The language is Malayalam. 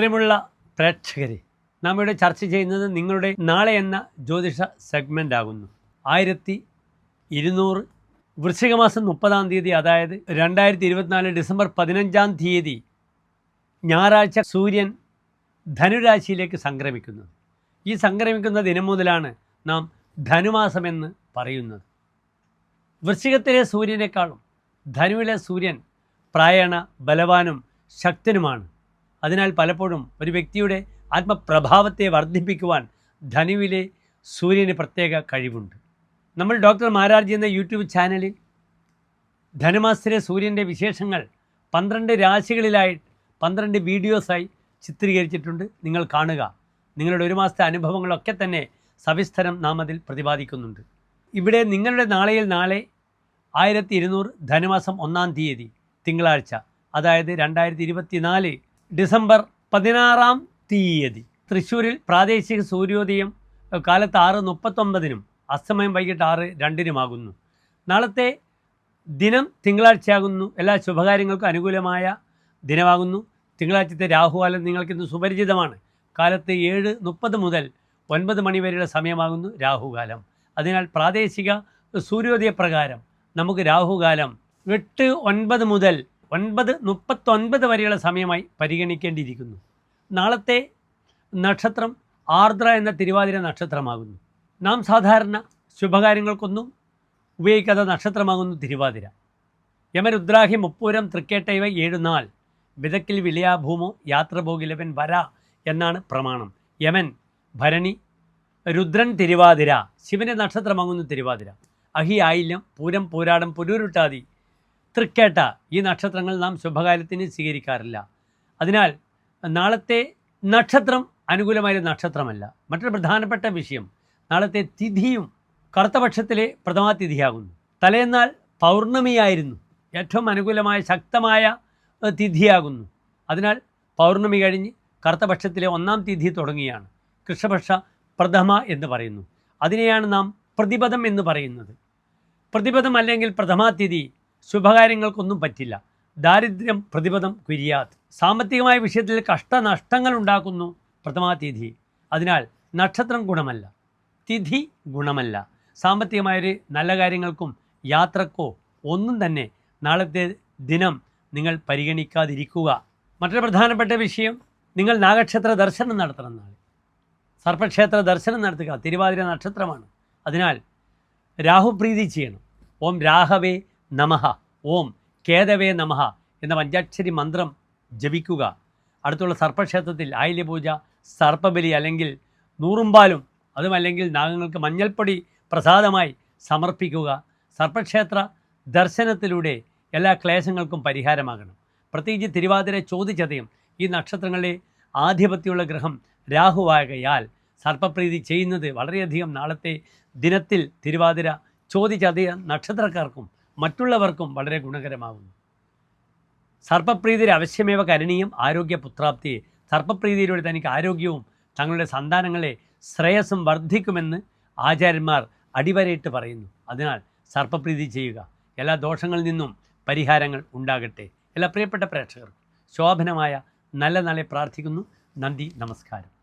പ്രിയമുള്ള പ്രേക്ഷകരെ നാം ഇവിടെ ചർച്ച ചെയ്യുന്നത് നിങ്ങളുടെ നാളെ എന്ന ജ്യോതിഷ സെഗ്മെന്റ് ആകുന്നു. ആയിരത്തി ഇരുന്നൂറ് വൃശ്ചികമാസം മുപ്പതാം തീയതി അതായത് രണ്ടായിരത്തി ഇരുപത്തിനാല് ഡിസംബർ പതിനഞ്ചാം തീയതി ഞായറാഴ്ച സൂര്യൻ ധനുരാശിയിലേക്ക് സംക്രമിക്കുന്നു. ഈ സംക്രമിക്കുന്ന ദിനം മുതലാണ് നാം ധനുമാസമെന്ന് പറയുന്നത്. വൃശ്ചികത്തിലെ സൂര്യനേക്കാളും ധനുവിലെ സൂര്യൻ പ്രായണ ബലവാനും ശക്തനുമാണ്. അതിനാൽ പലപ്പോഴും ഒരു വ്യക്തിയുടെ ആത്മപ്രഭാവത്തെ വർദ്ധിപ്പിക്കുവാൻ ധനുവിലെ സൂര്യന് പ്രത്യേക കഴിവുണ്ട്. നമ്മൾ ഡോക്ടർ മാരാർജി എന്ന യൂട്യൂബ് ചാനലിൽ ധനുമാസത്തിലെ സൂര്യന്റെ വിശേഷങ്ങൾ പന്ത്രണ്ട് രാശികളിലായി പന്ത്രണ്ട് വീഡിയോസായി ചിത്രീകരിച്ചിട്ടുണ്ട്. നിങ്ങൾ കാണുക. നിങ്ങളുടെ ഒരു മാസത്തെ അനുഭവങ്ങളൊക്കെ തന്നെ സവിസ്തരം നാം അതിൽ പ്രതിപാദിക്കുന്നുണ്ട്. ഇവിടെ നിങ്ങളുടെ നാളെയിൽ നാളെ ആയിരത്തി ഇരുന്നൂറ് ധനുമാസം ഒന്നാം തീയതി തിങ്കളാഴ്ച അതായത് രണ്ടായിരത്തി ഇരുപത്തിനാല് ഡിസംബർ പതിനാറാം തീയതി. തൃശ്ശൂരിൽ പ്രാദേശിക സൂര്യോദയം കാലത്ത് ആറ് മുപ്പത്തൊമ്പതിനും അസ്തമയം വൈകിട്ട് ആറ് രണ്ടിനുമാകുന്നു. നാളത്തെ ദിനം തിങ്കളാഴ്ചയാകുന്നു. എല്ലാ ശുഭകാര്യങ്ങൾക്കും അനുകൂലമായ ദിനമാകുന്നു. തിങ്കളാഴ്ചത്തെ രാഹുകാലം നിങ്ങൾക്കിന്ന് സുപരിചിതമാണ്. കാലത്ത് ഏഴ് മുപ്പത് മുതൽ ഒൻപത് മണി വരെയുള്ള സമയമാകുന്നു രാഹുകാലം. അതിനാൽ പ്രാദേശിക സൂര്യോദയ പ്രകാരം നമുക്ക് രാഹുകാലം എട്ട് ഒൻപത് മുതൽ ഒൻപത് മുപ്പത്തൊൻപത് വരെയുള്ള സമയമായി പരിഗണിക്കേണ്ടിയിരിക്കുന്നു. നാളത്തെ നക്ഷത്രം ആർദ്ര എന്ന തിരുവാതിര നക്ഷത്രമാകുന്നു. നാം സാധാരണ ശുഭകാര്യങ്ങൾക്കൊന്നും ഉപയോഗിക്കാത്ത നക്ഷത്രമാകുന്നു തിരുവാതിര. യമരുദ്രാഹി മുപ്പൂരം തൃക്കേട്ടൈവ ഏഴുനാൾ വിതക്കിൽ വിലയാഭൂമോ യാത്ര പോകിലവൻ വര എന്നാണ് പ്രമാണം. യമൻ ഭരണി രുദ്രൻ തിരുവാതിര. ശിവന്റെ നക്ഷത്രമാകുന്നു തിരുവാതിര. അഹി ആയില്യം പൂരം പൂരാടം പുരൂരുട്ടാതി തൃക്കേട്ട ഈ നക്ഷത്രങ്ങൾ നാം ശുഭകാര്യത്തിന് സ്വീകരിക്കാറില്ല. അതിനാൽ നാളത്തെ നക്ഷത്രം അനുകൂലമായ നക്ഷത്രമല്ല. മറ്റൊരു പ്രധാനപ്പെട്ട വിഷയം നാളത്തെ തിഥിയും കറുത്തപക്ഷത്തിലെ പ്രഥമാതിഥിയാകുന്നു തലേന്നാൾ പൗർണമിയായിരുന്നു. ഏറ്റവും അനുകൂലമായ ശക്തമായ തിഥിയാകുന്നു. അതിനാൽ പൗർണമി കഴിഞ്ഞ് കറുത്തപക്ഷത്തിലെ ഒന്നാം തിഥി തുടങ്ങിയാണ്. കൃഷ്ണപക്ഷ പ്രഥമ എന്ന് പറയുന്നു. അതിനെയാണ് നാം പ്രതിപദം എന്ന് പറയുന്നത്. പ്രതിപദം അല്ലെങ്കിൽ പ്രഥമാ തിഥി ശുഭകാര്യങ്ങൾക്കൊന്നും പറ്റില്ല. ദാരിദ്ര്യം പ്രതിപദം കുര്യാത് സാമ്പത്തികമായ വിഷയത്തിൽ കഷ്ടനഷ്ടങ്ങൾ ഉണ്ടാക്കുന്നു പ്രഥമാതിഥി അതിനാൽ നക്ഷത്രം ഗുണമല്ല. തിഥി ഗുണമല്ല. സാമ്പത്തികമായൊരു നല്ല കാര്യങ്ങൾക്കും യാത്രക്കോ ഒന്നും തന്നെ നാളത്തെ ദിനം നിങ്ങൾ പരിഗണിക്കാതിരിക്കുക. മറ്റൊരു പ്രധാനപ്പെട്ട വിഷയം നിങ്ങൾ നാഗക്ഷേത്ര ദർശനം നടത്തണം നാളെ. സർപ്പക്ഷേത്ര ദർശനം നടത്തുക. തിരുവാതിര നക്ഷത്രമാണ്. അതിനാൽ രാഹുപ്രീതി ചെയ്യണം. ഓം രാഹവേ നമഃ. ഓം. കേതവേ നമഹ എന്ന പഞ്ചാക്ഷരി മന്ത്രം ജപിക്കുക. അടുത്തുള്ള സർപ്പക്ഷേത്രത്തിൽ ആയില്യപൂജ സർപ്പബലി അല്ലെങ്കിൽ നൂറുമ്പാലും അതുമല്ലെങ്കിൽ നാഗങ്ങൾക്ക് മഞ്ഞൾപ്പൊടി പ്രസാദമായി സമർപ്പിക്കുക. സർപ്പക്ഷേത്ര ദർശനത്തിലൂടെ എല്ലാ ക്ലേശങ്ങൾക്കും പരിഹാരമാകണം. പ്രത്യേകിച്ച് തിരുവാതിര ചോദിച്ചതയും ഈ നക്ഷത്രങ്ങളിലെ ആധിപത്യമുള്ള ഗ്രഹം രാഹുവാകയാൽ സർപ്പപ്രീതി ചെയ്യുന്നത് വളരെയധികം നാളത്തെ ദിനത്തിൽ തിരുവാതിര ചോദിച്ചതയ നക്ഷത്രക്കാർക്കും മറ്റുള്ളവർക്കും വളരെ ഗുണകരമാകുന്നു സർപ്പപ്രീതിയിൽ അവശ്യമേവ കരണീയം ആരോഗ്യ പുത്രാപ്തിയെ സർപ്പപ്രീതിയിലൂടെ തനിക്ക് ആരോഗ്യവും തങ്ങളുടെ സന്താനങ്ങളെ ശ്രേയസ്സും വർദ്ധിക്കുമെന്ന് ആചാര്യന്മാർ അടിവരയിട്ട് പറയുന്നു. അതിനാൽ സർപ്പപ്രീതി ചെയ്യുക. എല്ലാ ദോഷങ്ങളിൽ നിന്നും പരിഹാരങ്ങൾ ഉണ്ടാകട്ടെ. എല്ലാ പ്രിയപ്പെട്ട പ്രേക്ഷകർക്കും ശോഭനമായ നല്ല നാളെ പ്രാർത്ഥിക്കുന്നു. നന്ദി നമസ്കാരം.